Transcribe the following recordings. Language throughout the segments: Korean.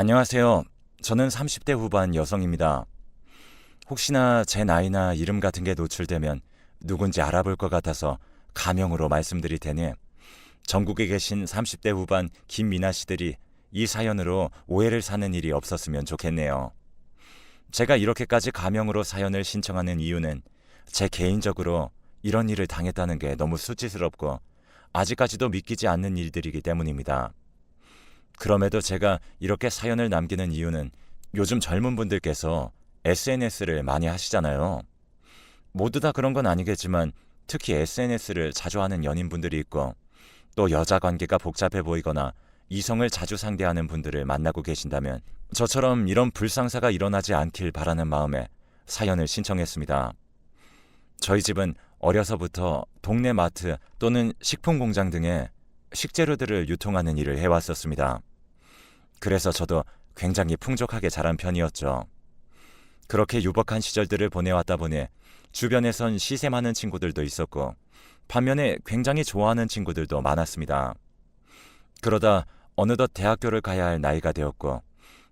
안녕하세요. 저는 30대 후반 여성입니다. 혹시나 제 나이나 이름 같은 게 노출되면 누군지 알아볼 것 같아서 가명으로 말씀드릴 테니 전국에 계신 30대 후반 김미나 씨들이 이 사연으로 오해를 사는 일이 없었으면 좋겠네요. 제가 이렇게까지 가명으로 사연을 신청하는 이유는 제 개인적으로 이런 일을 당했다는 게 너무 수치스럽고 아직까지도 믿기지 않는 일들이기 때문입니다. 그럼에도 제가 이렇게 사연을 남기는 이유는 요즘 젊은 분들께서 SNS를 많이 하시잖아요. 모두 다 그런 건 아니겠지만 특히 SNS를 자주 하는 연인분들이 있고 또 여자 관계가 복잡해 보이거나 이성을 자주 상대하는 분들을 만나고 계신다면 저처럼 이런 불상사가 일어나지 않길 바라는 마음에 사연을 신청했습니다. 저희 집은 어려서부터 동네 마트 또는 식품 공장 등의 식재료들을 유통하는 일을 해왔었습니다. 그래서 저도 굉장히 풍족하게 자란 편이었죠. 그렇게 유복한 시절들을 보내왔다 보니 주변에선 시세 많은 친구들도 있었고 반면에 굉장히 좋아하는 친구들도 많았습니다. 그러다 어느덧 대학교를 가야 할 나이가 되었고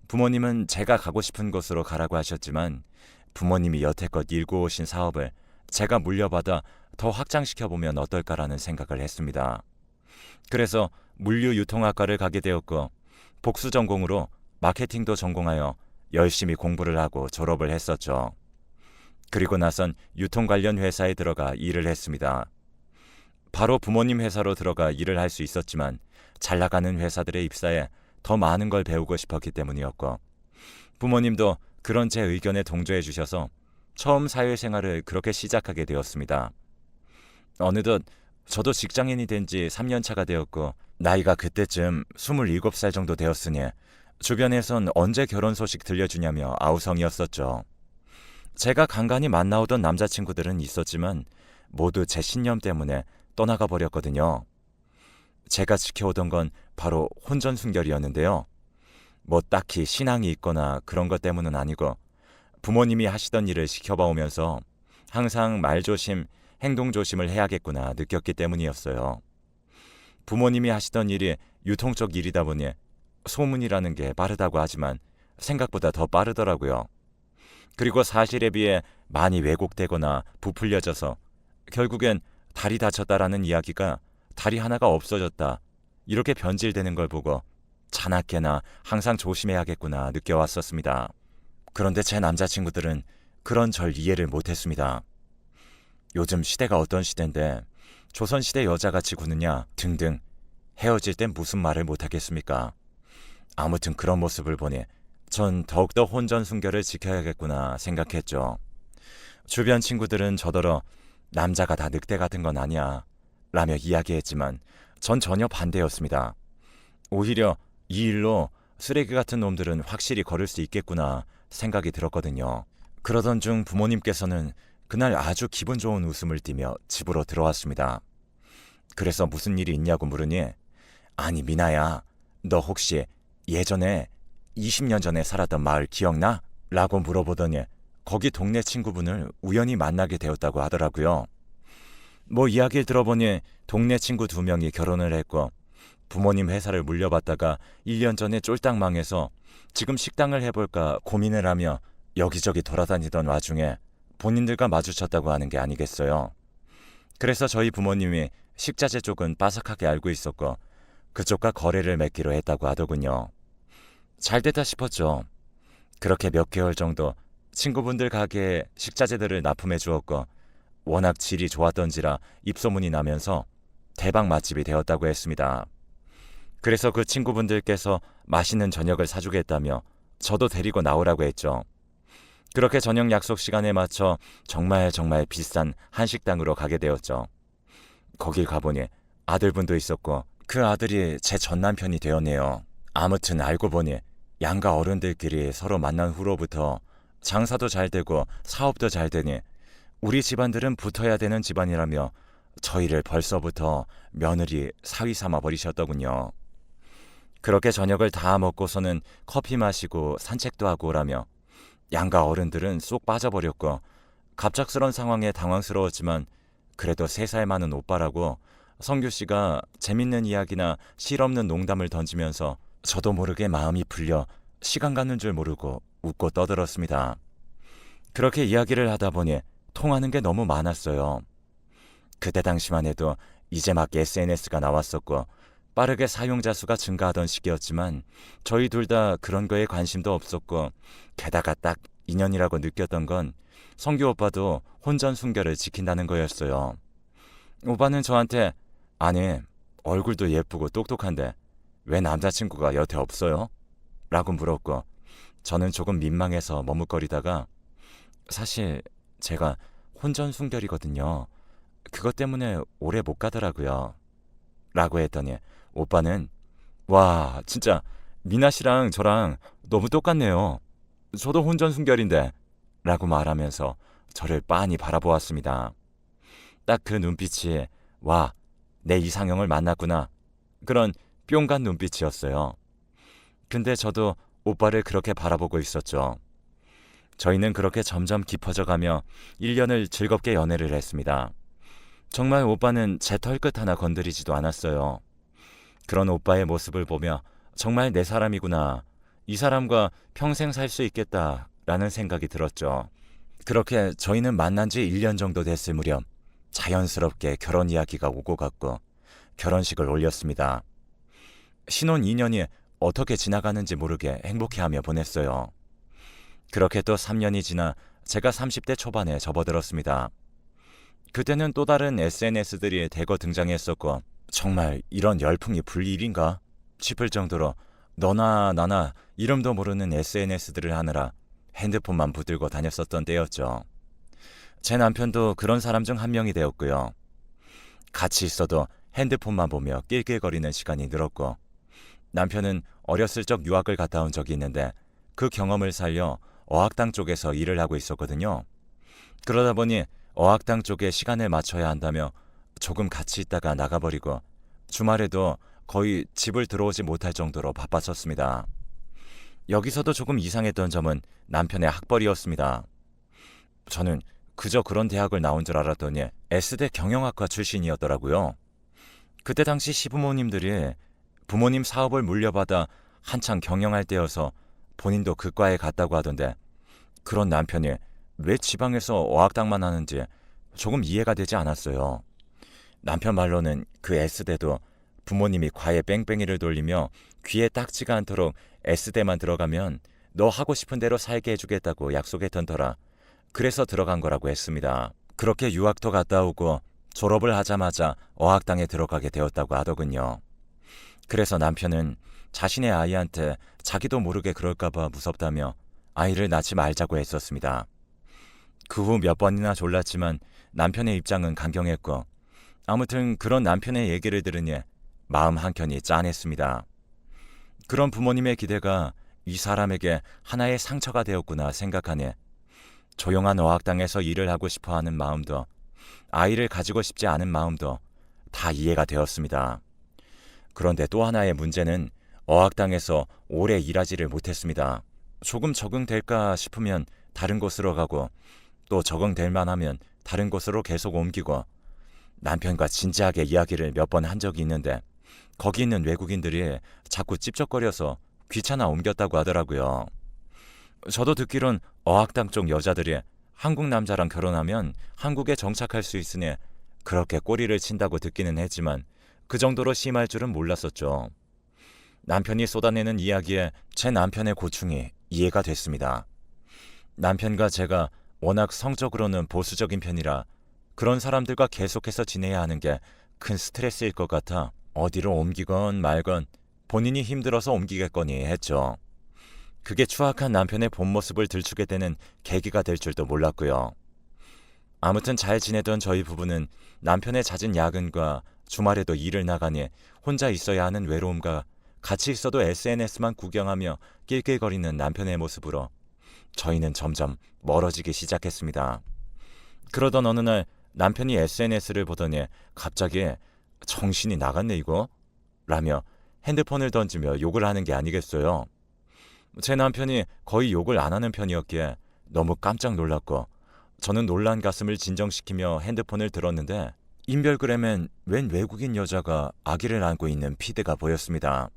부모님은 제가 가고 싶은 곳으로 가라고 하셨지만 부모님이 여태껏 일구 오신 사업을 제가 물려받아 더 확장시켜 보면 어떨까라는 생각을 했습니다. 그래서 물류 유통학과를 가게 되었고 복수 전공으로 마케팅도 전공하여 열심히 공부를 하고 졸업을 했었죠. 그리고 나선 유통 관련 회사에 들어가 일을 했습니다. 바로 부모님 회사로 들어가 일을 할 수 있었지만 잘 나가는 회사들에 입사해 더 많은 걸 배우고 싶었기 때문이었고 부모님도 그런 제 의견에 동조해 주셔서 처음 사회생활을 그렇게 시작하게 되었습니다. 어느덧 저도 직장인이 된 지 3년 차가 되었고 나이가 그때쯤 27살 정도 되었으니 주변에선 언제 결혼 소식 들려주냐며 아우성이었었죠. 제가 간간히 만나오던 남자친구들은 있었지만 모두 제 신념 때문에 떠나가 버렸거든요. 제가 지켜오던 건 바로 혼전순결이었는데요. 뭐 딱히 신앙이 있거나 그런 것 때문은 아니고 부모님이 하시던 일을 지켜봐 오면서 항상 말조심, 행동조심을 해야겠구나 느꼈기 때문이었어요. 부모님이 하시던 일이 유통 쪽 일이다 보니 소문이라는 게 빠르다고 하지만 생각보다 더 빠르더라고요. 그리고 사실에 비해 많이 왜곡되거나 부풀려져서 결국엔 다리 다쳤다라는 이야기가 다리 하나가 없어졌다. 이렇게 변질되는 걸 보고 자나깨나 항상 조심해야겠구나 느껴왔었습니다. 그런데 제 남자친구들은 그런 절 이해를 못했습니다. 요즘 시대가 어떤 시대인데 조선시대 여자같이 구느냐 등등 헤어질 땐 무슨 말을 못하겠습니까? 아무튼 그런 모습을 보니 전 더욱더 혼전순결을 지켜야겠구나 생각했죠. 주변 친구들은 저더러 남자가 다 늑대 같은 건 아니야 라며 이야기했지만 전 전혀 반대였습니다. 오히려 이 일로 쓰레기 같은 놈들은 확실히 걸을 수 있겠구나 생각이 들었거든요. 그러던 중 부모님께서는 그날 아주 기분 좋은 웃음을 띠며 집으로 들어왔습니다. 그래서 무슨 일이 있냐고 물으니 아니 미나야 너 혹시 예전에 20년 전에 살았던 마을 기억나? 라고 물어보더니 거기 동네 친구분을 우연히 만나게 되었다고 하더라고요. 뭐 이야기를 들어보니 동네 친구 두 명이 결혼을 했고 부모님 회사를 물려받다가 1년 전에 쫄딱 망해서 지금 식당을 해볼까 고민을 하며 여기저기 돌아다니던 와중에 본인들과 마주쳤다고 하는 게 아니겠어요. 그래서 저희 부모님이 식자재 쪽은 빠삭하게 알고 있었고 그쪽과 거래를 맺기로 했다고 하더군요. 잘 됐다 싶었죠. 그렇게 몇 개월 정도 친구분들 가게에 식자재들을 납품해 주었고 워낙 질이 좋았던지라 입소문이 나면서 대박 맛집이 되었다고 했습니다. 그래서 그 친구분들께서 맛있는 저녁을 사주겠다며 저도 데리고 나오라고 했죠. 그렇게 저녁 약속 시간에 맞춰 정말 정말 비싼 한식당으로 가게 되었죠. 거길 가보니 아들분도 있었고 그 아들이 제 전 남편이 되었네요. 아무튼 알고 보니 양가 어른들끼리 서로 만난 후로부터 장사도 잘 되고 사업도 잘 되니 우리 집안들은 붙어야 되는 집안이라며 저희를 벌써부터 며느리 사위 삼아 버리셨더군요. 그렇게 저녁을 다 먹고서는 커피 마시고 산책도 하고 오라며 양가 어른들은 쏙 빠져버렸고 갑작스런 상황에 당황스러웠지만 그래도 세 살 많은 오빠라고 성규 씨가 재밌는 이야기나 실없는 농담을 던지면서 저도 모르게 마음이 풀려 시간 가는 줄 모르고 웃고 떠들었습니다. 그렇게 이야기를 하다 보니 통하는 게 너무 많았어요. 그때 당시만 해도 이제 막 SNS가 나왔었고 빠르게 사용자 수가 증가하던 시기였지만 저희 둘 다 그런 거에 관심도 없었고 게다가 딱 인연이라고 느꼈던 건 성규 오빠도 혼전 순결을 지킨다는 거였어요. 오빠는 저한테 아니 얼굴도 예쁘고 똑똑한데 왜 남자친구가 여태 없어요? 라고 물었고 저는 조금 민망해서 머뭇거리다가 사실 제가 혼전 순결이거든요. 그것 때문에 오래 못 가더라고요. 라고 했더니 오빠는 와 진짜 미나 씨랑 저랑 너무 똑같네요. 저도 혼전 순결인데 라고 말하면서 저를 빤히 바라보았습니다. 딱 그 눈빛이 와 내 이상형을 만났구나 그런 뿅간 눈빛이었어요. 근데 저도 오빠를 그렇게 바라보고 있었죠. 저희는 그렇게 점점 깊어져 가며 1년을 즐겁게 연애를 했습니다. 정말 오빠는 제 털끝 하나 건드리지도 않았어요. 그런 오빠의 모습을 보며 정말 내 사람이구나. 이 사람과 평생 살 수 있겠다 라는 생각이 들었죠. 그렇게 저희는 만난 지 1년 정도 됐을 무렵 자연스럽게 결혼 이야기가 오고 갔고 결혼식을 올렸습니다. 신혼 2년이 어떻게 지나가는지 모르게 행복해하며 보냈어요. 그렇게 또 3년이 지나 제가 30대 초반에 접어들었습니다. 그때는 또 다른 SNS들이 대거 등장했었고 정말 이런 열풍이 불 일인가 싶을 정도로 너나 나나 이름도 모르는 SNS들을 하느라 핸드폰만 붙들고 다녔었던 때였죠. 제 남편도 그런 사람 중 한 명이 되었고요. 같이 있어도 핸드폰만 보며 낄낄거리는 시간이 늘었고 남편은 어렸을 적 유학을 갔다 온 적이 있는데 그 경험을 살려 어학당 쪽에서 일을 하고 있었거든요. 그러다 보니 어학당 쪽에 시간을 맞춰야 한다며 조금 같이 있다가 나가버리고 주말에도 거의 집을 들어오지 못할 정도로 바빴었습니다. 여기서도 조금 이상했던 점은 남편의 학벌이었습니다. 저는 그저 그런 대학을 나온 줄 알았더니 S대 경영학과 출신이었더라고요. 그때 당시 시부모님들이 부모님 사업을 물려받아 한창 경영할 때여서 본인도 그 과에 갔다고 하던데 그런 남편이 왜 지방에서 어학당만 하는지 조금 이해가 되지 않았어요. 남편 말로는 그 S대도 부모님이 과에 뺑뺑이를 돌리며 귀에 딱지가 않도록 S대만 들어가면 너 하고 싶은 대로 살게 해주겠다고 약속했던 터라 그래서 들어간 거라고 했습니다. 그렇게 유학도 갔다 오고 졸업을 하자마자 어학당에 들어가게 되었다고 하더군요. 그래서 남편은 자신의 아이한테 자기도 모르게 그럴까봐 무섭다며 아이를 낳지 말자고 했었습니다. 그 후 몇 번이나 졸랐지만 남편의 입장은 강경했고 아무튼 그런 남편의 얘기를 들으니 마음 한켠이 짠했습니다. 그런 부모님의 기대가 이 사람에게 하나의 상처가 되었구나 생각하니 조용한 어학당에서 일을 하고 싶어 하는 마음도 아이를 가지고 싶지 않은 마음도 다 이해가 되었습니다. 그런데 또 하나의 문제는 어학당에서 오래 일하지를 못했습니다. 조금 적응될까 싶으면 다른 곳으로 가고 또 적응될 만하면 다른 곳으로 계속 옮기고 남편과 진지하게 이야기를 몇 번 한 적이 있는데 거기 있는 외국인들이 자꾸 찝쩍거려서 귀찮아 옮겼다고 하더라고요. 저도 듣기론 어학당 쪽 여자들이 한국 남자랑 결혼하면 한국에 정착할 수 있으니 그렇게 꼬리를 친다고 듣기는 했지만 그 정도로 심할 줄은 몰랐었죠. 남편이 쏟아내는 이야기에 제 남편의 고충이 이해가 됐습니다. 남편과 제가 워낙 성적으로는 보수적인 편이라 그런 사람들과 계속해서 지내야 하는 게 큰 스트레스일 것 같아 어디로 옮기건 말건 본인이 힘들어서 옮기겠거니 했죠. 그게 추악한 남편의 본 모습을 들추게 되는 계기가 될 줄도 몰랐고요. 아무튼 잘 지내던 저희 부부는 남편의 잦은 야근과 주말에도 일을 나가니 혼자 있어야 하는 외로움과 같이 있어도 SNS만 구경하며 낄낄거리는 남편의 모습으로 저희는 점점 멀어지기 시작했습니다. 그러던 어느 날 남편이 SNS를 보더니 갑자기 정신이 나갔네 이거? 라며 핸드폰을 던지며 욕을 하는 게 아니겠어요. 제 남편이 거의 욕을 안 하는 편이었기에 너무 깜짝 놀랐고 저는 놀란 가슴을 진정시키며 핸드폰을 들었는데 인별그램엔 웬 외국인 여자가 아기를 안고 있는 피드가 보였습니다.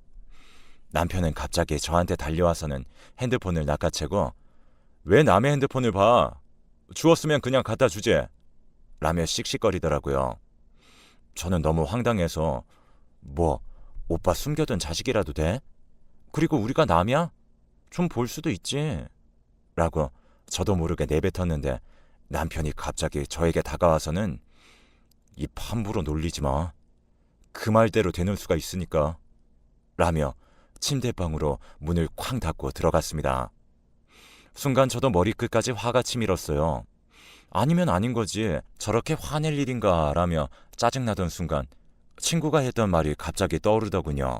남편은 갑자기 저한테 달려와서는 핸드폰을 낚아채고 왜 남의 핸드폰을 봐? 주웠으면 그냥 갖다 주지. 라며 씩씩거리더라고요. 저는 너무 황당해서 뭐 오빠 숨겨둔 자식이라도 돼? 그리고 우리가 남이야? 좀 볼 수도 있지. 라고 저도 모르게 내뱉었는데 남편이 갑자기 저에게 다가와서는 입 함부로 놀리지 마. 그 말대로 되는 수가 있으니까. 라며 침대방으로 문을 쾅 닫고 들어갔습니다. 순간 저도 머리끝까지 화가 치밀었어요. 아니면 아닌 거지. 저렇게 화낼 일인가 라며 짜증나던 순간 친구가 했던 말이 갑자기 떠오르더군요.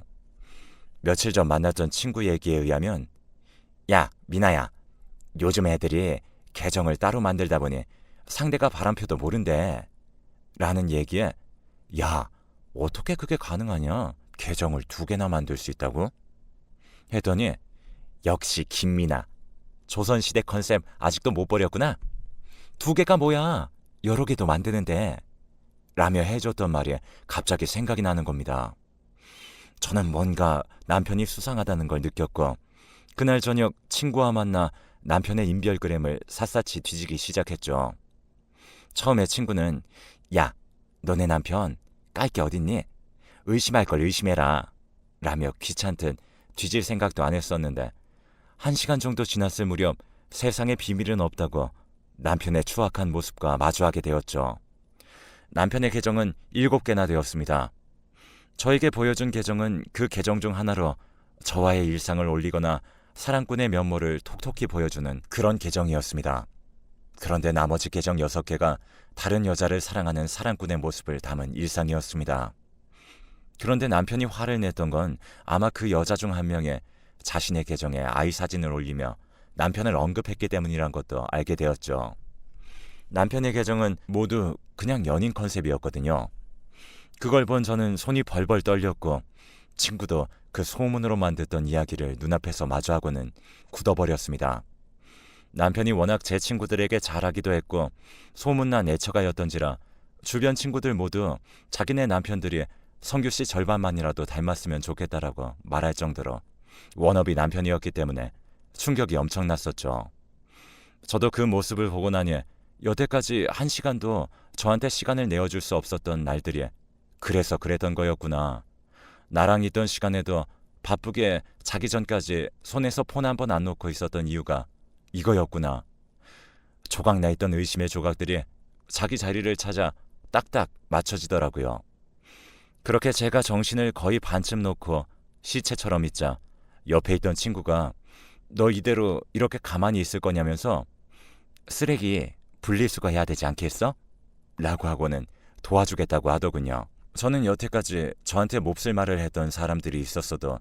며칠 전 만났던 친구 얘기에 의하면 야, 미나야. 요즘 애들이 계정을 따로 만들다 보니 상대가 바람펴도 모른대. 라는 얘기에 야, 어떻게 그게 가능하냐? 계정을 두 개나 만들 수 있다고? 했더니 역시 김미나. 조선시대 컨셉 아직도 못 버렸구나. 두 개가 뭐야? 여러 개도 만드는데. 라며 해줬던 말이 갑자기 생각이 나는 겁니다. 저는 뭔가 남편이 수상하다는 걸 느꼈고 그날 저녁 친구와 만나 남편의 인별그램을 샅샅이 뒤지기 시작했죠. 처음에 친구는 야, 너네 남편 깔 게 어딨니? 의심할 걸 의심해라. 라며 귀찮듯 뒤질 생각도 안 했었는데 한 시간 정도 지났을 무렵 세상에 비밀은 없다고 남편의 추악한 모습과 마주하게 되었죠. 남편의 계정은 일곱 개나 되었습니다. 저에게 보여준 계정은 그 계정 중 하나로 저와의 일상을 올리거나 사랑꾼의 면모를 톡톡히 보여주는 그런 계정이었습니다. 그런데 나머지 계정 6개가 다른 여자를 사랑하는 사랑꾼의 모습을 담은 일상이었습니다. 그런데 남편이 화를 냈던 건 아마 그 여자 중 한 명의 자신의 계정에 아이 사진을 올리며 남편을 언급했기 때문이란 것도 알게 되었죠. 남편의 계정은 모두 그냥 연인 컨셉이었거든요. 그걸 본 저는 손이 벌벌 떨렸고 친구도 그 소문으로만 듣던 이야기를 눈앞에서 마주하고는 굳어버렸습니다. 남편이 워낙 제 친구들에게 잘하기도 했고 소문난 애처가였던지라 주변 친구들 모두 자기네 남편들이 성규 씨 절반만이라도 닮았으면 좋겠다라고 말할 정도로 워너비 남편이었기 때문에 충격이 엄청났었죠. 저도 그 모습을 보고 나니 여태까지 한 시간도 저한테 시간을 내어줄 수 없었던 날들이 그래서 그랬던 거였구나. 나랑 있던 시간에도 바쁘게 자기 전까지 손에서 폰 한 번 안 놓고 있었던 이유가 이거였구나. 조각 나 있던 의심의 조각들이 자기 자리를 찾아 딱딱 맞춰지더라고요. 그렇게 제가 정신을 거의 반쯤 놓고 시체처럼 있자 옆에 있던 친구가 너 이대로 이렇게 가만히 있을 거냐면서 쓰레기 분리수거 해야 되지 않겠어? 라고 하고는 도와주겠다고 하더군요. 저는 여태까지 저한테 몹쓸 말을 했던 사람들이 있었어도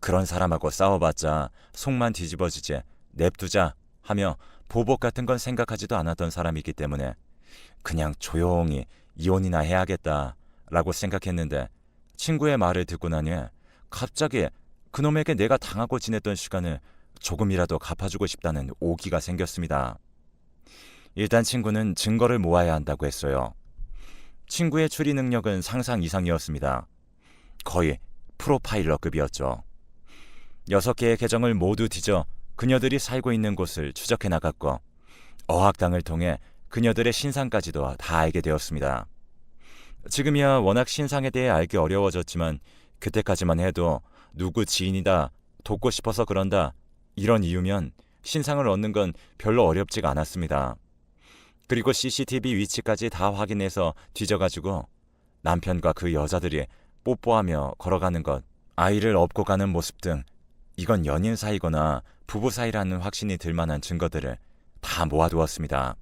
그런 사람하고 싸워봤자 속만 뒤집어지지 냅두자 하며 보복 같은 건 생각하지도 않았던 사람이기 때문에 그냥 조용히 이혼이나 해야겠다라고 생각했는데 친구의 말을 듣고 나니 갑자기 그놈에게 내가 당하고 지냈던 시간을 조금이라도 갚아주고 싶다는 오기가 생겼습니다. 일단 친구는 증거를 모아야 한다고 했어요. 친구의 추리 능력은 상상 이상이었습니다. 거의 프로파일러급이었죠. 여섯 개의 계정을 모두 뒤져 그녀들이 살고 있는 곳을 추적해 나갔고 어학당을 통해 그녀들의 신상까지도 다 알게 되었습니다. 지금이야 워낙 신상에 대해 알기 어려워졌지만 그때까지만 해도 누구 지인이다, 돕고 싶어서 그런다 이런 이유면 신상을 얻는 건 별로 어렵지가 않았습니다. 그리고 CCTV 위치까지 다 확인해서 뒤져가지고 남편과 그 여자들이 뽀뽀하며 걸어가는 것, 아이를 업고 가는 모습 등 이건 연인 사이거나 부부 사이라는 확신이 들 만한 증거들을 다 모아두었습니다.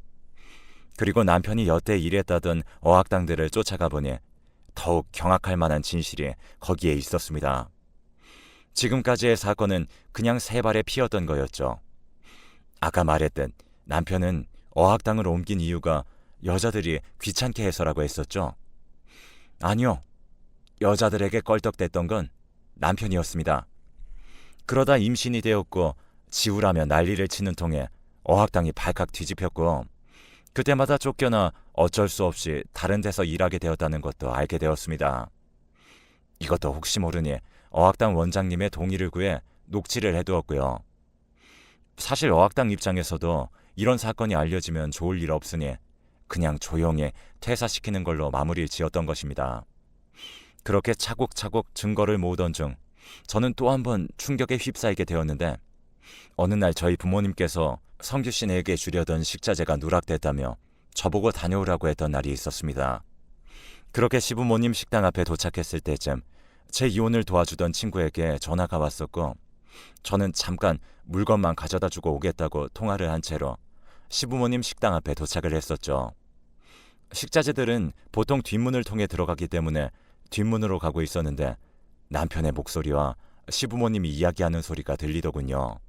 그리고 남편이 여태 일했다던 어학당들을 쫓아가 보니 더욱 경악할 만한 진실이 거기에 있었습니다. 지금까지의 사건은 그냥 세 발에 피었던 거였죠. 아까 말했듯 남편은 어학당을 옮긴 이유가 여자들이 귀찮게 해서라고 했었죠. 아니요. 여자들에게 껄떡댔던 건 남편이었습니다. 그러다 임신이 되었고 지우라며 난리를 치는 통에 어학당이 발칵 뒤집혔고 그때마다 쫓겨나 어쩔 수 없이 다른 데서 일하게 되었다는 것도 알게 되었습니다. 이것도 혹시 모르니 어학당 원장님의 동의를 구해 녹취를 해두었고요. 사실 어학당 입장에서도 이런 사건이 알려지면 좋을 일 없으니 그냥 조용히 퇴사시키는 걸로 마무리 지었던 것입니다. 그렇게 차곡차곡 증거를 모으던 중 저는 또 한 번 충격에 휩싸이게 되었는데 어느 날 저희 부모님께서 성규 씨에게 주려던 식자재가 누락됐다며 저보고 다녀오라고 했던 날이 있었습니다. 그렇게 시부모님 식당 앞에 도착했을 때쯤 제 이혼을 도와주던 친구에게 전화가 왔었고 저는 잠깐 물건만 가져다 주고 오겠다고 통화를 한 채로 시부모님 식당 앞에 도착을 했었죠. 식자재들은 보통 뒷문을 통해 들어가기 때문에 뒷문으로 가고 있었는데 남편의 목소리와 시부모님이 이야기하는 소리가 들리더군요.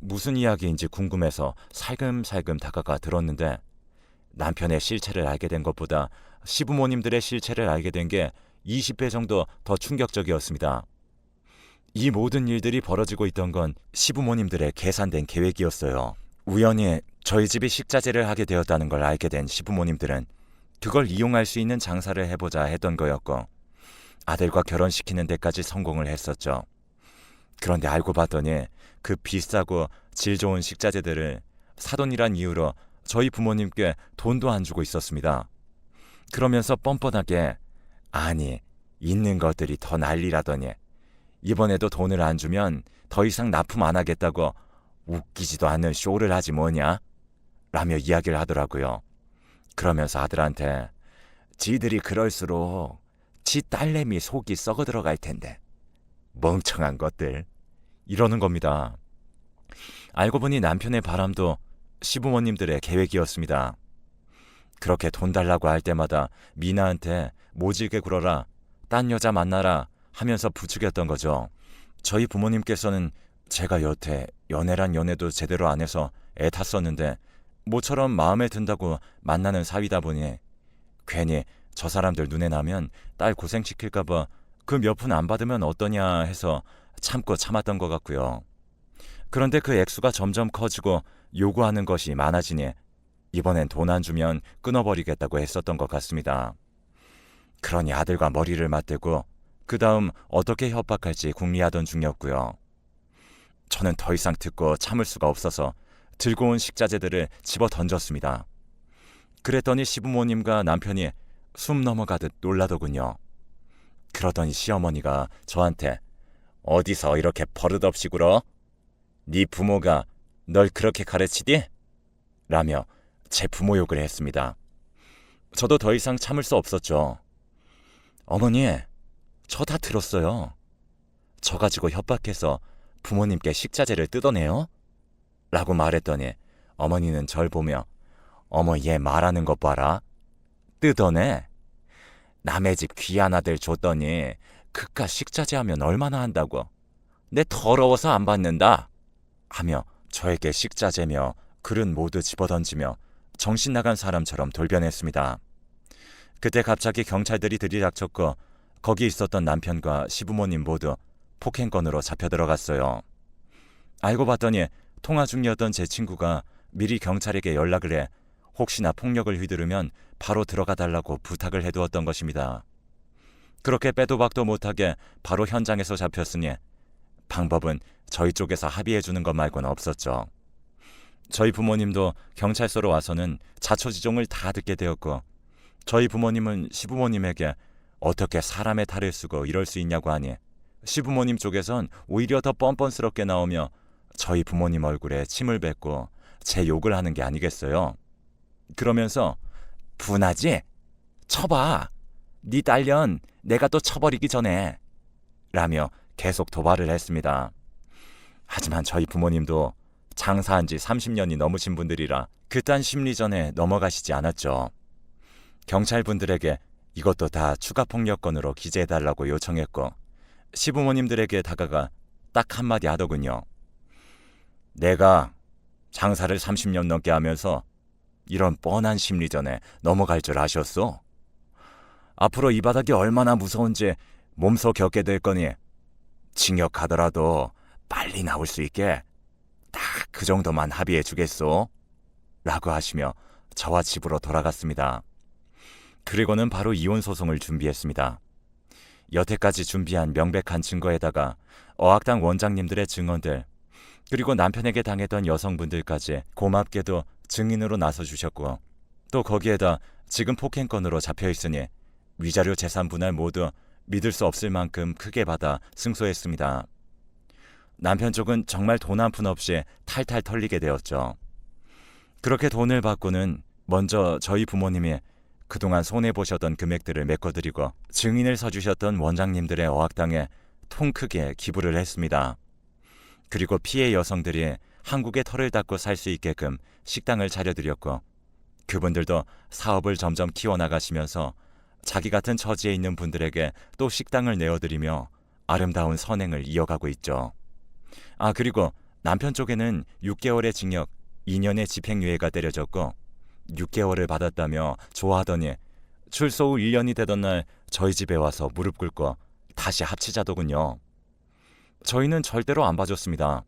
무슨 이야기인지 궁금해서 살금살금 다가가 들었는데 남편의 실체를 알게 된 것보다 시부모님들의 실체를 알게 된 게 20배 정도 더 충격적이었습니다. 이 모든 일들이 벌어지고 있던 건 시부모님들의 계산된 계획이었어요. 우연히 저희 집이 식자재를 하게 되었다는 걸 알게 된 시부모님들은 그걸 이용할 수 있는 장사를 해보자 했던 거였고 아들과 결혼시키는 데까지 성공을 했었죠. 그런데 알고 봤더니 그 비싸고 질 좋은 식자재들을 사돈이란 이유로 저희 부모님께 돈도 안 주고 있었습니다. 그러면서 뻔뻔하게 아니 있는 것들이 더 난리라더니 이번에도 돈을 안 주면 더 이상 납품 안 하겠다고 웃기지도 않는 쇼를 하지 뭐냐? 라며 이야기를 하더라고요. 그러면서 아들한테 지들이 그럴수록 지 딸내미 속이 썩어 들어갈 텐데 멍청한 것들 이러는 겁니다. 알고 보니 남편의 바람도 시부모님들의 계획이었습니다. 그렇게 돈 달라고 할 때마다 미나한테 모질게 굴어라, 딴 여자 만나라 하면서 부추겼던 거죠. 저희 부모님께서는 제가 여태 연애란 연애도 제대로 안 해서 애 탔었는데 모처럼 마음에 든다고 만나는 사위다 보니 괜히 저 사람들 눈에 나면 딸 고생시킬까봐 그 몇 푼 안 받으면 어떠냐 해서 참고 참았던 것 같고요. 그런데 그 액수가 점점 커지고 요구하는 것이 많아지니 이번엔 돈 안 주면 끊어버리겠다고 했었던 것 같습니다. 그러니 아들과 머리를 맞대고 그 다음 어떻게 협박할지 궁리하던 중이었고요. 저는 더 이상 듣고 참을 수가 없어서 들고 온 식자재들을 집어 던졌습니다. 그랬더니 시부모님과 남편이 숨 넘어가듯 놀라더군요. 그러더니 시어머니가 저한테 어디서 이렇게 버릇없이 굴어? 네 부모가 널 그렇게 가르치디? 라며 제 부모 욕을 했습니다. 저도 더 이상 참을 수 없었죠. 어머니, 저 다 들었어요. 저 가지고 협박해서 부모님께 식자재를 뜯어내요? 라고 말했더니 어머니는 절 보며 어머 얘 말하는 것 봐라. 뜯어내. 남의 집 귀한 아들 줬더니 그깟 식자재 하면 얼마나 한다고. 내 더러워서 안 받는다. 하며 저에게 식자재며 그릇 모두 집어던지며 정신 나간 사람처럼 돌변했습니다. 그때 갑자기 경찰들이 들이닥쳤고 거기 있었던 남편과 시부모님 모두 폭행건으로 잡혀 들어갔어요. 알고 봤더니 통화 중이었던 제 친구가 미리 경찰에게 연락을 해 혹시나 폭력을 휘두르면 바로 들어가 달라고 부탁을 해두었던 것입니다. 그렇게 빼도 박도 못하게 바로 현장에서 잡혔으니 방법은 저희 쪽에서 합의해 주는 것 말고는 없었죠. 저희 부모님도 경찰서로 와서는 자초지종을 다 듣게 되었고 저희 부모님은 시부모님에게 어떻게 사람의 탈을 쓰고 이럴 수 있냐고 하니 시부모님 쪽에선 오히려 더 뻔뻔스럽게 나오며 저희 부모님 얼굴에 침을 뱉고 제 욕을 하는 게 아니겠어요. 그러면서 분하지? 쳐봐. 네 딸년 내가 또 쳐버리기 전에 라며 계속 도발을 했습니다. 하지만 저희 부모님도 장사한 지 30년이 넘으신 분들이라 그딴 심리전에 넘어가시지 않았죠. 경찰분들에게 이것도 다 추가 폭력건으로 기재해달라고 요청했고 시부모님들에게 다가가 딱 한마디 하더군요. 내가 장사를 30년 넘게 하면서 이런 뻔한 심리전에 넘어갈 줄 아셨소? 앞으로 이 바닥이 얼마나 무서운지 몸소 겪게 될 거니 징역 가더라도 빨리 나올 수 있게 딱 그 정도만 합의해 주겠소? 라고 하시며 저와 집으로 돌아갔습니다. 그리고는 바로 이혼 소송을 준비했습니다. 여태까지 준비한 명백한 증거에다가 어학당 원장님들의 증언들 그리고 남편에게 당했던 여성분들까지 고맙게도 증인으로 나서 주셨고 또 거기에다 지금 폭행건으로 잡혀 있으니 위자료 재산 분할 모두 믿을 수 없을 만큼 크게 받아 승소했습니다. 남편 쪽은 정말 돈 한 푼 없이 탈탈 털리게 되었죠. 그렇게 돈을 받고는 먼저 저희 부모님이 그동안 손해보셨던 금액들을 메꿔드리고 증인을 서주셨던 원장님들의 어학당에 통 크게 기부를 했습니다. 그리고 피해 여성들이 한국에 털을 닦고 살 수 있게끔 식당을 차려드렸고 그분들도 사업을 점점 키워나가시면서 자기 같은 처지에 있는 분들에게 또 식당을 내어드리며 아름다운 선행을 이어가고 있죠. 아, 그리고 남편 쪽에는 6개월의 징역, 2년의 집행유예가 때려졌고 6개월을 받았다며 좋아하더니 출소 후 1년이 되던 날 저희 집에 와서 무릎 꿇고 다시 합치자더군요. 저희는 절대로 안 봐줬습니다.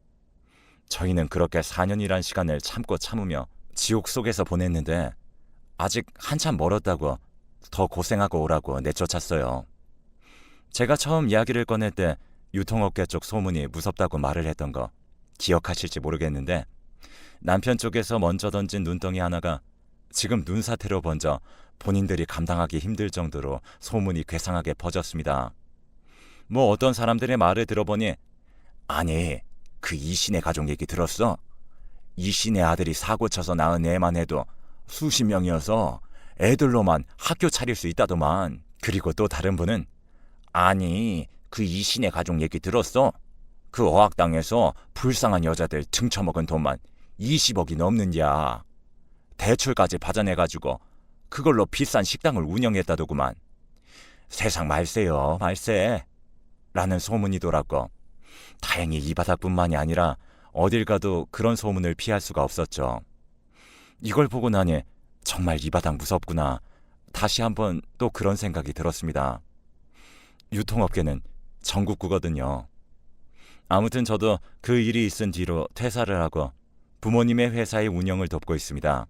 저희는 그렇게 4년이란 시간을 참고 참으며 지옥 속에서 보냈는데 아직 한참 멀었다고 더 고생하고 오라고 내쫓았어요. 제가 처음 이야기를 꺼낼 때 유통업계 쪽 소문이 무섭다고 말을 했던 거 기억하실지 모르겠는데 남편 쪽에서 먼저 던진 눈덩이 하나가 지금 눈 사태로 번져 본인들이 감당하기 힘들 정도로 소문이 괴상하게 퍼졌습니다. 뭐 어떤 사람들의 말을 들어보니 아니 그 이신의 가족 얘기 들었어? 이신의 아들이 사고 쳐서 낳은 애만 해도 수십 명이어서 애들로만 학교 차릴 수 있다더만. 그리고 또 다른 분은 아니 그 이신의 가족 얘기 들었어? 그 어학당에서 불쌍한 여자들 등쳐먹은 돈만 20억이 넘는야. 대출까지 받아내가지고 그걸로 비싼 식당을 운영했다더구만. 세상 말세요, 말세. 라는 소문이 돌았고 다행히 이 바닥뿐만이 아니라 어딜 가도 그런 소문을 피할 수가 없었죠. 이걸 보고 나니 정말 이 바닥 무섭구나. 다시 한번 또 그런 생각이 들었습니다. 유통업계는 전국구거든요. 아무튼 저도 그 일이 있은 뒤로 퇴사를 하고 부모님의 회사의 운영을 돕고 있습니다.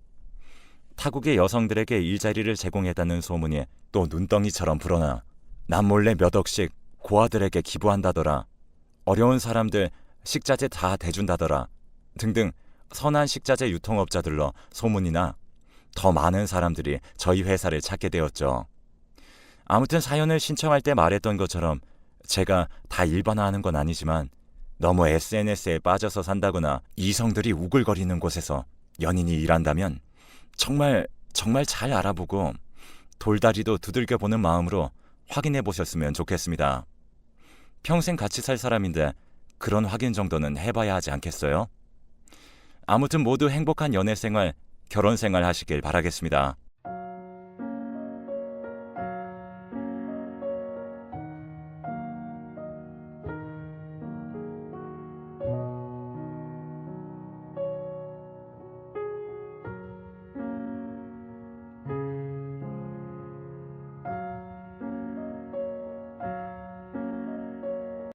타국의 여성들에게 일자리를 제공했다는 소문이 또 눈덩이처럼 불어나 남몰래 몇 억씩 고아들에게 기부한다더라. 어려운 사람들 식자재 다 대준다더라. 등등 선한 식자재 유통업자들로 소문이나 더 많은 사람들이 저희 회사를 찾게 되었죠. 아무튼 사연을 신청할 때 말했던 것처럼 제가 다 일반화하는 건 아니지만 너무 SNS에 빠져서 산다거나 이성들이 우글거리는 곳에서 연인이 일한다면 정말 정말 잘 알아보고 돌다리도 두들겨 보는 마음으로 확인해 보셨으면 좋겠습니다. 평생 같이 살 사람인데 그런 확인 정도는 해봐야 하지 않겠어요? 아무튼 모두 행복한 연애 생활, 결혼 생활 하시길 바라겠습니다.